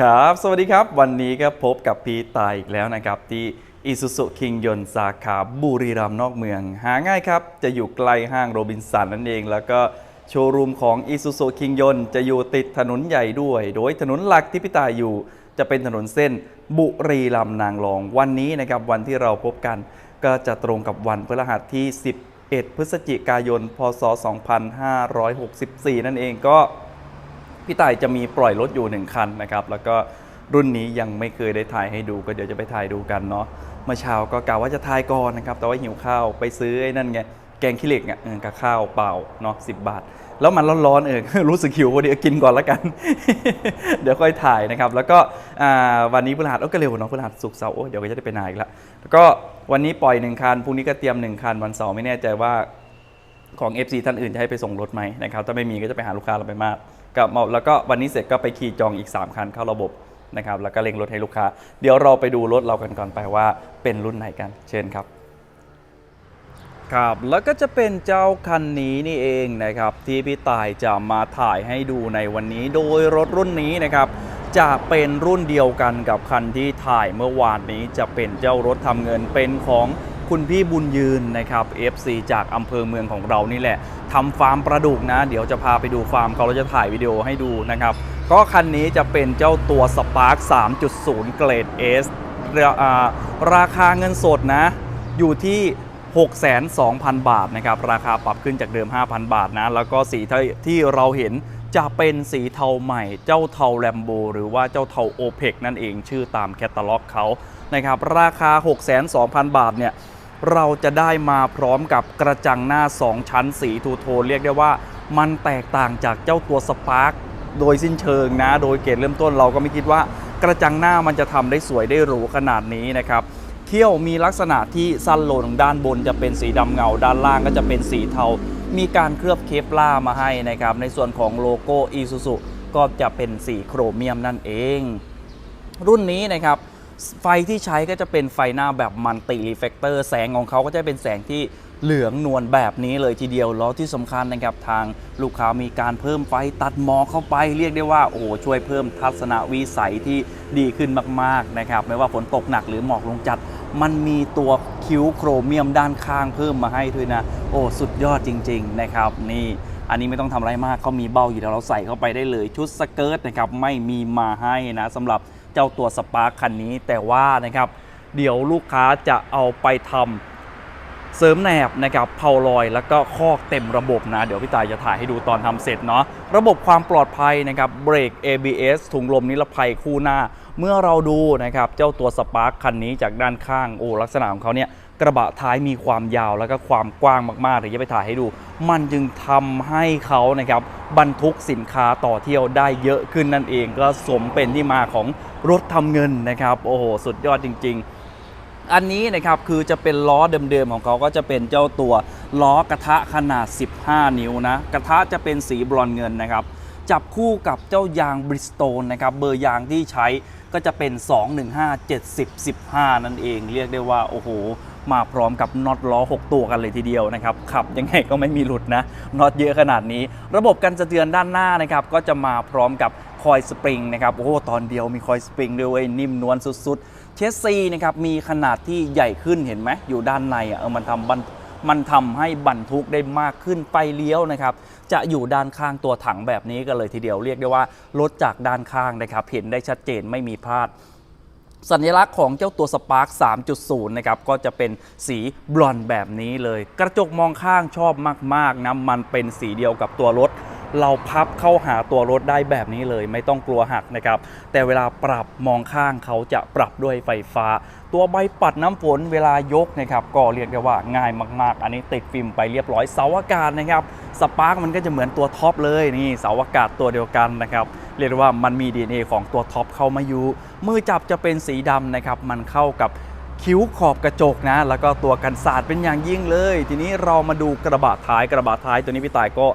ครับ สวัสดีครับ วันนี้ก็พบกับพีตายอีกแล้วนะครับ ที่อิสุสุคิงยนสาขาบุรีรัมย์นอกเมือง หาง่ายครับ จะอยู่ใกล้ห้างโรบินสันนั่นเอง แล้วก็โชว์รูมของอิสุสุคิงยนจะอยู่ติดถนนใหญ่ด้วย โดยถนนหลักที่พี่ตายอยู่ จะเป็นถนนเส้นบุรีรัมย์นางรอง วันนี้นะครับวันที่เราพบกัน ก็จะตรงกับวันพฤหัสที่ 11 พฤศจิกายน พศ 2564 นั่นเองก็ พี่ต่ายจะมีปล่อยรถอยู่หนึ่งคันนะครับแล้วก็รุ่นนี้ยังไม่เคยได้ถ่ายให้ดูก็เดี๋ยวจะไปถ่ายดูกันเนาะเมื่อเช้าก็กะว่าจะถ่ายก่อนนะครับแต่ว่าหิวข้าวไปซื้อไอ้นั่นไงแกงขี้เหล็กอะเออกับข้าวเปล่าเนาะสิบาท แล้วมันร้อนๆเออ รู้สึกหิวพอดีกินก่อนแล้วกัน เดี๋ยวค่อยถ่ายนะครับ แล้วก็วันนี้พฤหัสเอ้ก็เร็วเนาะพฤหัสศุกเสาร์โอ้เดี๋ยวก็จะได้ไปนายอีกละแล้วก็วันนี้ปล่อยหนึ่งคันพรุ่งนี้ก็เตรียมหนึ่งคันวันเสาร์ไม่แน่ใจว่าของ FC ท่านอื่นจะให้ไปส่งรถไหมนะครับถ้าไม่มีก็จะไปหาลูกค้าเราไปมาก กับแล้วก็วันนี้เสร็จก็ไปขี่จองอีก 3 คันเข้าระบบนะครับแล้วก็เร่งรถให้ลูกค้า เดี๋ยวเราไปดูรถเรากันก่อนไปว่าเป็นรุ่นไหนกัน เชิญครับครับแล้วก็จะเป็นเจ้าคันนี้นี่เองนะครับที่พี่ต่ายจะมาถ่ายให้ดูในวันนี้ โดยรถรุ่นนี้นะครับจะเป็นรุ่นเดียวกันกับคันที่ถ่ายเมื่อวานนี้จะเป็นเจ้ารถทำเงินเป็นของ คุณพี่บุญยืนนะครับ FC จากอำเภอเมืองของเรานี่แหละทำฟาร์มปลาดุกนะ เดี๋ยวจะพาไปดูฟาร์มเขาเราจะถ่ายวิดีโอให้ดูนะครับ ก็คันนี้จะเป็นเจ้าตัว Spark 3.0 เกรด S ราอ่าราคาเงินสดนะ อยู่ที่ 602,000 บาทนะครับ ราคาปรับขึ้นจากเดิม 5,000 บาทนะ แล้วก็สีที่ที่เราเห็นจะเป็นสีเทาใหม่ เจ้าเทาแลมโบหรือว่าเจ้าเทาโอเปกนั่นเองชื่อตามแคตตาล็อกเขานะครับ ราคา 602,000 บาทเนี่ย เราจะได้มาพร้อมกับกระจังหน้า 2 ชั้นสีทูโทนเรียกได้ว่ามันแตกต่างจากเจ้าตัวสปาร์คโดยสิ้นเชิงนะ โดยเกรดเริ่มต้นเราก็ไม่คิดว่ากระจังหน้ามันจะทำได้สวยได้หรูขนาดนี้นะครับเขี้ยวมีลักษณะที่สั้นลงด้านบนจะเป็นสีดำเงา ด้านล่างก็จะเป็นสีเทา มีการเคลือบเคปล่ามาให้นะครับในส่วนของโลโก้ Isuzu ก็จะเป็นสีโครเมียมนั่นเอง รุ่นนี้นะครับ ไฟที่ใช้ก็จะเป็นไฟหน้าแบบมันติรีเฟกเตอร์แสงของเขาก็จะเป็นแสงที่เหลืองนวลแบบนี้เลยทีเดียวแล้วที่สำคัญนะครับทางลูกค้ามีการเพิ่มไฟตัดหมอกเข้าไป เรียกได้ว่าโอ้ช่วยเพิ่มทัศนวิสัยที่ดีขึ้นมากๆนะครับไม่ว่าฝนตกหนักหรือหมอกลงจัด มันมีตัวคิ้วโครเมียมด้านข้างเพิ่มมาให้ด้วยนะโอ้สุดยอดจริง ๆ นะครับ นี่อันนี้ไม่ต้องทำอะไรมากเขามีเบ้าอยู่แล้วเราใส่เข้าไปได้เลยชุดสเกิร์ตนะครับไม่มีมาให้นะสำหรับ เจ้าตัวสปาร์คคันนี้ แต่ว่านะครับเดี๋ยวลูกค้าจะเอาไปทำเสริมแหนบนะครับเผาลอย แล้วก็คอกเต็มระบบนะ เดี๋ยวพี่ตายจะถ่ายให้ดูตอนทำเสร็จเนาะระบบความปลอดภัยนะครับเบรก ABS ถุงลมนิรภัยคู่หน้า เมื่อเราดูนะครับเจ้าตัวสปาร์คคันนี้จากด้านข้างโอ้ลักษณะของเขาเนี่ย กระบะท้ายมีความยาวแล้วก็ความกว้างมากๆเดี๋ยวจะไปถ่ายให้ดู มันจึงทำให้เขานะครับบรรทุกสินค้าต่อเที่ยวได้เยอะขึ้นนั่นเอง ก็สมเป็นที่มาของรถทำเงินนะครับ โอ้โห สุดยอดจริง ๆอันนี้นะครับคือจะเป็นล้อเดิมๆของเขาก็จะเป็นเจ้าตัวล้อกระทะขนาด 15 นิ้วนะ กระทะจะเป็นสีบรอนเงินนะครับ จับคู่กับเจ้ายางบริสโตนนะครับเบอร์ยางที่ใช้ก็จะเป็น 215 70 15 นั่นเอง เรียกได้ว่า โอ้โห มาพร้อมกับน็อตล้อ 6 ตัวกันเลยทีเดียวนะครับขับยังไงก็ไม่มีหลุดนะน็อตเยอะขนาดนี้ ระบบกันสะเทือนด้านหน้านะครับก็จะมาพร้อมกับคอยสปริงนะครับโอ้โหตอนเดียวมีคอยสปริงด้วยเวยนิ่มนวลสุดๆ เชสซีนะครับมีขนาดที่ใหญ่ขึ้นเห็นไหมอยู่ด้านในอะเออมันทำบันมันทำให้บรรทุกได้มากขึ้นไฟเลี้ยวนะครับ จะอยู่ด้านข้างตัวถังแบบนี้กันเลยทีเดียวเรียกได้ว่ารถจากด้านข้างนะครับ เห็นได้ชัดเจนไม่มีพลาด สัญลักษณ์ของเจ้าตัว Spark 3.0 นะครับ ก็จะเป็นสีบลอนด์แบบนี้เลย กระจกมองข้างชอบมาก ๆนะมันเป็นสีเดียวกับตัวรถ เราพับเข้าหาตัวรถได้แบบนี้เลย ไม่ต้องกลัวหักนะครับ แต่เวลาปรับมองข้างเขาจะปรับด้วยไฟฟ้า ตัวใบปัดน้ำฝนเวลายกนะครับก็เรียกได้ว่าง่ายมากๆ อันนี้ติดฟิล์มไปเรียบร้อยเสาอากาศนะครับสปาร์กมันก็จะเหมือนตัวท็อปเลยนี่เสาอากาศตัวเดียวกันนะครับเรียกว่ามันมี DNA ของตัวท็อปเข้ามาอยู่มือจับจะเป็นสีดำนะครับมันเข้ากับ คิ้วขอบกระจกนะ แล้วก็ตัวกันสาดเป็นอย่างยิ่งเลย ทีนี้เรามาดูกระบะท้ายกระบะท้ายตัวนี้พี่ต่ายก็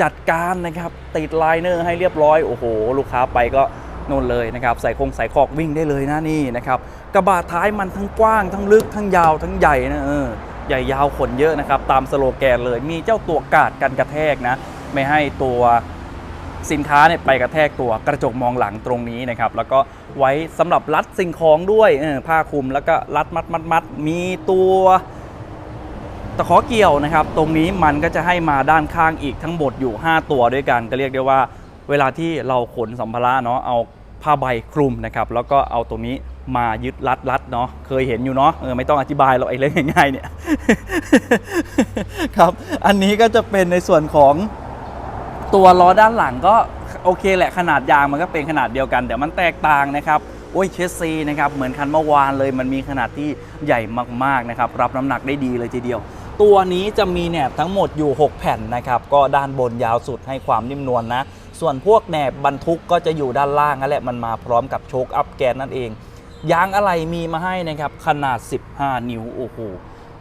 จัดการนะครับ ติดไลเนอร์ให้เรียบร้อยโอ้โห ลูกค้าไปก็นู่นเลยนะครับใส่คงใส่ขอกวิ่งได้เลยนะนี่นะครับกระบะท้ายมันทั้งกว้างทั้งลึกทั้งยาวทั้งใหญ่นะเออใหญ่ยาวขนเยอะนะครับตามสโลแกนเลยมีเจ้าตัวกาดกันกระแทกนะ ไม่ให้ตัว สินค้าเนี่ยไปกระแทกตัวกระจกมองหลังตรงนี้นะครับแล้วก็ไว้สำหรับรัดสิ่งของด้วยผ้าคลุมแล้วก็รัดมัดมัดมัดมีตัวตะขอเกี่ยวนะครับ ตรงนี้มันก็จะให้มาด้านข้างอีกทั้งหมดอยู่ 5 ตัวด้วยกัน ก็เรียกได้ว่า เวลาที่เราขนสัมภาระเนาะเอาผ้าใบคลุมนะครับแล้วก็เอาตรงนี้มายึดรัดรัดเนาะเคยเห็นอยู่เนาะเออไม่ต้องอธิบายหรอกไอ้เรื่องง่ายๆเนี่ยครับ อันนี้ก็จะเป็นในส่วนของ ตัวล้อด้านหลังก็โอเคแหละขนาดยางมันก็เป็นขนาดเดียวกัน แต่มันแตกต่างนะครับโอ้ยเชสซีนะครับเหมือนคันเมื่อวานเลยมันมีขนาดที่ใหญ่มากๆนะครับรับน้ำหนักได้ดีเลยทีเดียว ตัวนี้จะมีแหนบทั้งหมดอยู่ 6 แผ่นนะครับก็ด้านบนยาวสุดให้ความนิ่มนวลนะ ส่วนพวกแหนบบรรทุกก็จะอยู่ด้านล่างนั่นแหละมันมาพร้อมกับโชคอัพแกนนั่นเองยางอะไรมีมาให้นะครับขนาด 15 นิ้วโอ้โห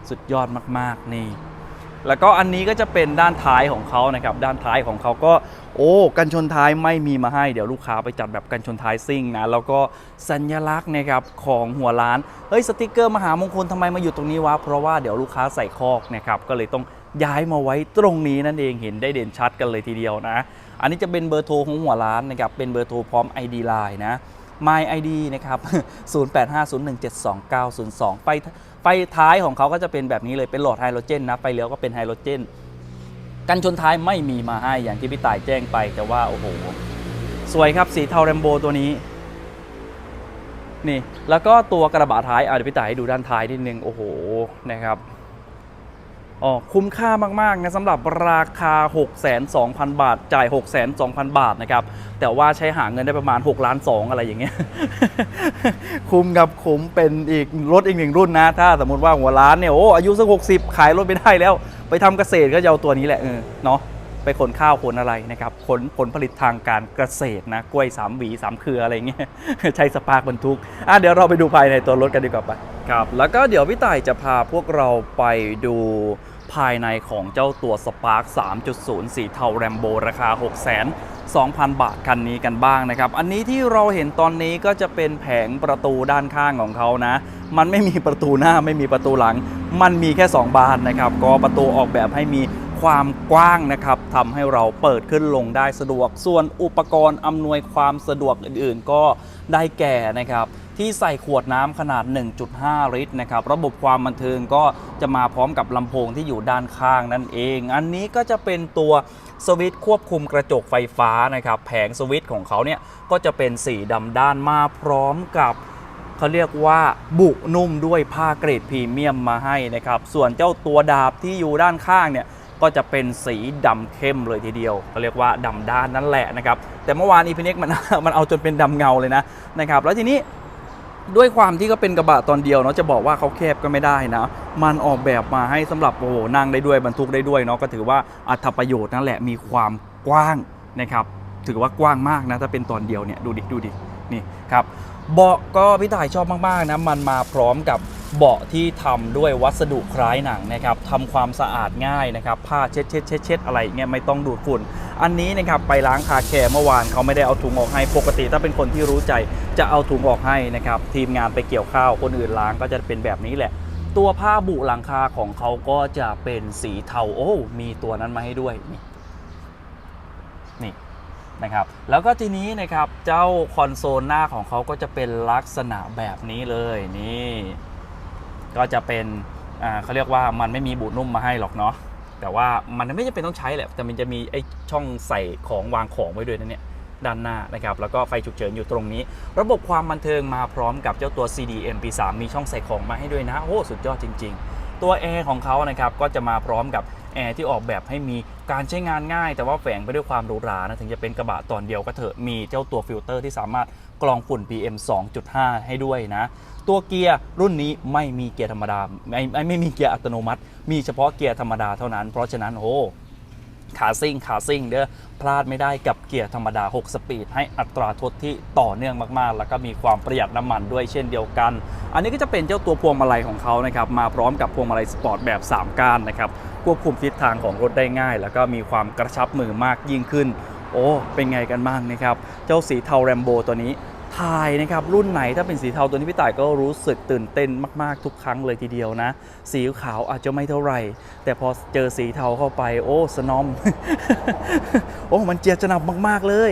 สุดยอดมากๆนี่ แล้วก็อันนี้ก็จะเป็นด้านท้ายของเขานะครับด้านท้ายของเขาก็โอ้กันชนท้ายไม่มีมาให้เดี๋ยวลูกค้าไปจัดแบบกันชนท้ายซิ่งนะแล้วก็สัญลักษณ์นะครับของหัวร้านเฮ้ยสติกเกอร์มหามงคลทำไมมาอยู่ตรงนี้วะเพราะว่าเดี๋ยวลูกค้าใส่คอกนะครับก็เลยต้องย้ายมาไว้ตรงนี้นั่นเองเห็นได้เด่นชัดกันเลยทีเดียวนะ อันนี้จะเป็นเบอร์โทรของหัวร้านนะครับเป็นเบอร์โทรพร้อม ID Line นะ My ID นะครับ 0850172902 ไฟไฟท้ายของเขาก็จะเป็นแบบนี้เลยเป็นหลอดไฮโดรเจนนะไฟเลี้ยวก็เป็นไฮโดรเจน กันชนท้ายไม่มีมาให้อย่างที่พี่ต่ายแจ้งไปแต่ว่าโอ้โห สวยครับสีเทาแรมโบตัวนี้ นี่ แล้วก็ตัวกระบะท้ายอะเดี๋ยวพี่ต่ายให้ดูด้านท้ายนิดนึงโอ้โหนะครับ อ๋อคุ้มค่ามากๆนะสำหรับราคา 602,000 บาท จ่าย 602,000 บาทนะครับ แต่ว่าใช้หาเงินได้ประมาณ6ล้าน2อะไรอย่างเงี้ย คุ้มกับคุ้มเป็นอีกรถอีกหนึ่งรุ่นนะ ถ้าสมมติว่าหัวร้านเนี่ย โอ้อายุสัก 60 ขายรถไม่ได้แล้ว ไปทำเกษตรก็จะเอาตัวนี้แหละเออเนาะไปขนข้าวขนอะไรนะครับขนผลผลิตทางการเกษตรนะ กล้วยสามหวีสามเครืออะไรเงี้ยใช้สปาร์กบรรทุกอะเดี๋ยวเราไปดูภายในตัวรถกันดีกว่าไป ครับแล้วก็เดี๋ยวพี่ต่ายจะพาพวกเราไปดูภายในของเจ้าตัว Spark 3.0 สีเทาแรมโบราคา6 2 0 0 0 บาทคันนี้กันบ้างนะครับ อันนี้ที่เราเห็นตอนนี้ก็จะเป็นแผงประตูด้านข้างของเขานะ มันไม่มีประตูหน้าไม่มีประตูหลัง มันมีแค่ 2 บานนะครับ ก็ประตูออกแบบให้มีความกว้างนะครับทำให้เราเปิดขึ้นลงได้สะดวก ส่วนอุปกรณ์อำนวยความสะดวกอื่น ๆ ก็ได้แก่นะครับ ที่ใส่ขวดน้ำขนาด 1.5 ลิตรนะครับ ระบบความบันเทิงก็จะมาพร้อมกับลำโพงที่อยู่ด้านข้างนั่นเอง อันนี้ก็จะเป็นตัวสวิตช์ควบคุมกระจกไฟฟ้านะครับ แผงสวิตช์ของเขาเนี่ยก็จะเป็นสีดำด้านมาพร้อมกับเขาเรียกว่าบุนุ่มด้วยผ้าเกรดพรีเมียมมาให้นะครับ ส่วนเจ้าตัวดาบที่อยู่ด้านข้างเนี่ยก็จะเป็นสีดำเข้มเลยทีเดียวเขาเรียกว่าดำด้านนั่นแหละนะครับ แต่เมื่อวานอีพีเน็กมันมันเอาจนเป็นดำเงาเลยนะนะครับ แล้วทีนี้ ด้วยความที่ก็เป็นกระบะตอนเดียวเนาะจะบอกว่าเขาแคบก็ไม่ได้นะ มันออกแบบมาให้สำหรับโอ้โหนั่งได้ด้วยบรรทุกได้ด้วยเนาะก็ถือว่าอัตประโยชน์นั่นแหละมีความกว้างนะครับถือว่ากว้างมากนะถ้าเป็นตอนเดียวเนี่ยดูดิดูดินี่ครับเบาะก็พี่ต่ายชอบมากๆนะมันมาพร้อมกับ เบาะที่ทำด้วยวัสดุคล้ายหนังนะครับทำความสะอาดง่ายนะครับ ผ้าเช็ดเช็ดเช็ดเช็ดอะไรเงี้ยไม่ต้องดูดฝุ่น อันนี้นะครับไปล้างคาแคร์เมื่อวานเขาไม่ได้เอาถุงออกให้ปกติถ้าเป็นคนที่รู้ใจจะเอาถุงออกให้นะครับ ทีมงานไปเกี่ยวข้าวคนอื่นล้างก็จะเป็นแบบนี้แหละ ตัวผ้าบุหลังคาของเขาก็จะเป็นสีเทาโอ้มีตัวนั้นมาให้ด้วยนี่นี่นะครับแล้วก็ทีนี้นะครับเจ้าคอนโซลหน้าของเขาก็จะเป็นลักษณะแบบนี้เลยนี่ ก็จะเป็นเขาเรียกว่ามันไม่มีบูดนุ่มมาให้หรอกเนาะแต่ว่ามันไม่จำเป็นต้องใช้แหละแต่มันจะมีไอ้ช่องใส่ของวางของไว้ด้วยนะเนี่ยด้านหน้านะครับแล้วก็ไฟฉุกเฉินอยู่ตรงนี้ ระบบความบันเทิงมาพร้อมกับเจ้าตัว CD MP3 มีช่องใส่ของมาให้ด้วยนะโอ้สุดยอดจริง ๆ ตัวแอร์ของเขานะครับก็จะมาพร้อมกับ แอร์ที่ออกแบบให้มีการใช้งานง่าย แต่ว่าแฝงไปด้วยความหรูหรานะถึงจะเป็นกระบะตอนเดียวก็เถอะมีเจ้าตัวฟิลเตอร์ที่สามารถกรองฝุ่น PM 2.5 ให้ด้วยนะ ตัวเกียร์รุ่นนี้ไม่มีเกียร์ธรรมดาไม่ไม่ไม่มีเกียร์อัตโนมัติ มีเฉพาะเกียร์ธรรมดาเท่านั้นเพราะฉะนั้นโอ้ ขาซิ่งขาซิ่งเด้อพลาดไม่ได้กับเกียร์ธรรมดา 6 สปีด ให้อัตราทดที่ต่อเนื่องมากๆ แล้วก็มีความประหยัดน้ำมันด้วยเช่นเดียวกัน อันนี้ก็จะเป็นเจ้าตัวพวงมาลัยของเขานะครับมาพร้อมกับพวงมาลัยสปอร์ตแบบ 3 ก้านนะครับควบคุมทิศทางของรถได้ง่าย แล้วก็มีความกระชับมือมากยิ่งขึ้น โอ้เป็นไงกันบ้างนะครับ เจ้าสีเทาแรมโบตัวนี้ ถ่ายนะครับรุ่นไหนถ้าเป็นสีเทาตัวนี้พี่ต่ายก็รู้สึกตื่นเต้นมากๆทุกครั้งเลยทีเดียวนะ สีขาวอาจจะไม่เท่าไหร่ แต่พอเจอสีเทาเข้าไปโอ้สนอม โอ้มันเจียจนับมากๆเลย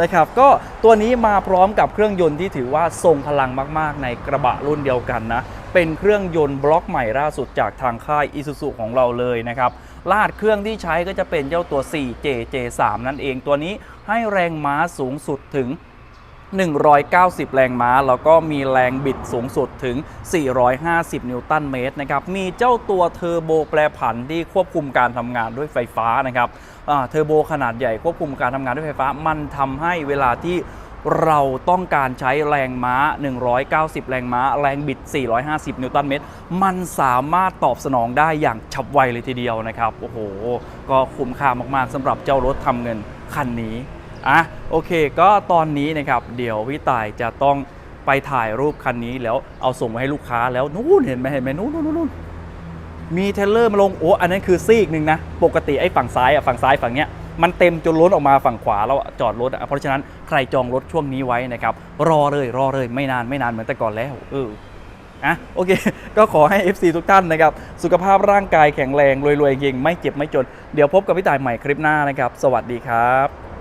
นะครับก็ตัวนี้มาพร้อมกับเครื่องยนต์ที่ถือว่าทรงพลังมาก ๆ ในกระบะรุ่นเดียวกันนะเป็นเครื่องยนต์บล็อกใหม่ล่าสุดจากทางค่าย Isuzu ของเราเลยนะครับลาดเครื่องที่ใช้ก็จะเป็นเจ้าตัว 4JJ3 นั่นเองตัวนี้ให้แรงม้าสูงสุดถึง 190 แรงม้า แล้วก็มีแรงบิดสูงสุดถึง 450 นิวตันเมตรนะครับ มีเจ้าตัวเทอร์โบแปรผันที่ควบคุมการทำงานด้วยไฟฟ้านะครับเทอร์โบขนาดใหญ่ควบคุมการทำงานด้วยไฟฟ้า มันทำให้เวลาที่เราต้องการใช้แรงม้า 190 แรงม้า แรงบิด 450 นิวตันเมตร มันสามารถตอบสนองได้อย่างฉับไวเลยทีเดียวนะครับ โอ้โห ก็คุ้มค่ามากๆสำหรับเจ้ารถทำเงินคันนี้ อะโอเค ก็ตอนนี้นะครับเดี๋ยวพี่ต่ายจะต้องไปถ่ายรูปคันนี้แล้วเอาส่งไปให้ลูกค้าแล้วนู่นเห็นไหมเห็นไหมนู่นนู่นนู่นมีเทเลอร์มาลงโอ้อันนั้นคือซีกหนึ่งนะ ปกติไอ้ฝั่งซ้ายอะฝั่งซ้ายฝั่งเนี้ยมันเต็มจนล้นออกมาฝั่งขวาแล้วจอดรถอะเพราะฉะนั้นใครจองรถช่วงนี้ไว้นะครับรอเลยรอเลยไม่นานไม่นานเหมือนแต่ก่อนแล้วเอออะโอเค ก็ขอให้ FC ทุกท่านนะครับสุขภาพร่างกายแข็งแรงรวยๆเก่งไม่เจ็บไม่จน เดี๋ยวพบกับพี่ต่ายใหม่คลิปหน้านะครับ สวัสดีครับ